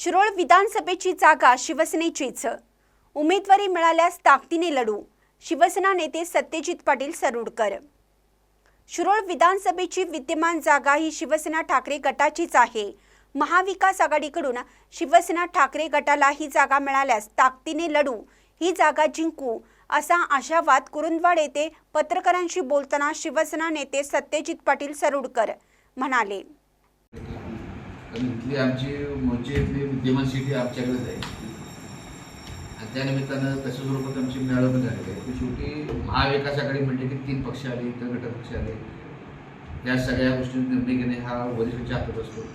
शिरोळ विधानसभेची जागा शिवसेनेचीच उमेदवारी मिळाल्यास ताकदीने लढू शिवसेना नेते सत्यजित पाटील सरुडकर. शिरोळ विधानसभेची विद्यमान जागा ही शिवसेना ठाकरे गटाचीच आहे. महाविकास आघाडीकडून शिवसेना ठाकरे गटाला ही जागा मिळाल्यास ताकदीने लढू ही जागा जिंकू असा आशावाद कुरुंदवाड येथे पत्रकारांशी बोलताना शिवसेना नेते सत्यजित पाटील सरुडकर म्हणाले. कारण इथली आमची मोर्चे इथली विद्यमान सिटी आमच्याकडे आमच्याकडेच आहे. आणि त्यानिमित्तानं तसं तशा स्वरूपात आमची मेळावं पण झालेली आहे. की शेवटी महाविकास आघाडी म्हणजे की तीन पक्ष आले इतर घटक पक्ष आले. त्या सगळ्या गोष्टी निर्णय घेणे हा वरिष्ठांच्या हातात असतो.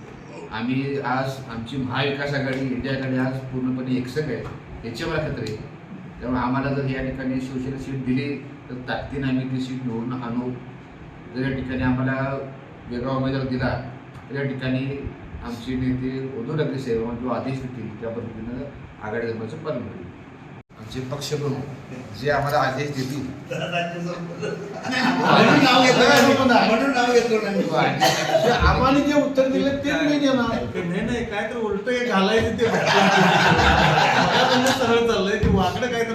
आम्ही आज आमची महाविकास आघाडी इंडियाकडे आज पूर्णपणे एकसंग आहे. याची मला खात्री आहे. त्यामुळे आम्हाला जर या ठिकाणी शिवसेना सीट दिली तर ताकदीनं आम्ही ती सीट निवडून आणू. जर या ठिकाणी आम्हाला वेगळा उमेदवार दिला तर या ठिकाणी आमचे नेते उद्धव ठाकरे साहेब जो आदेश देतील त्या पद्धतीनं आघाडी धर्माचं पालन होईल आमचे पक्षप्रमुख जे आम्हाला आदेश देतील. म्हणून नाव घेतलं नाही. म्हणून नाव घेतलं नाही. जे आम्हाला जे उत्तर दिले तेच मी देणार. नाही. नाही काय तर उलट हे घालायचं ते सरळ चाललंय. ते वाकडं काय तर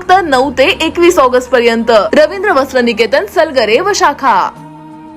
फक्त नऊ ते एकवीस ऑगस्ट पर्यंत. रवींद्र वस्त्र निकेतन सलगरे व शाखा.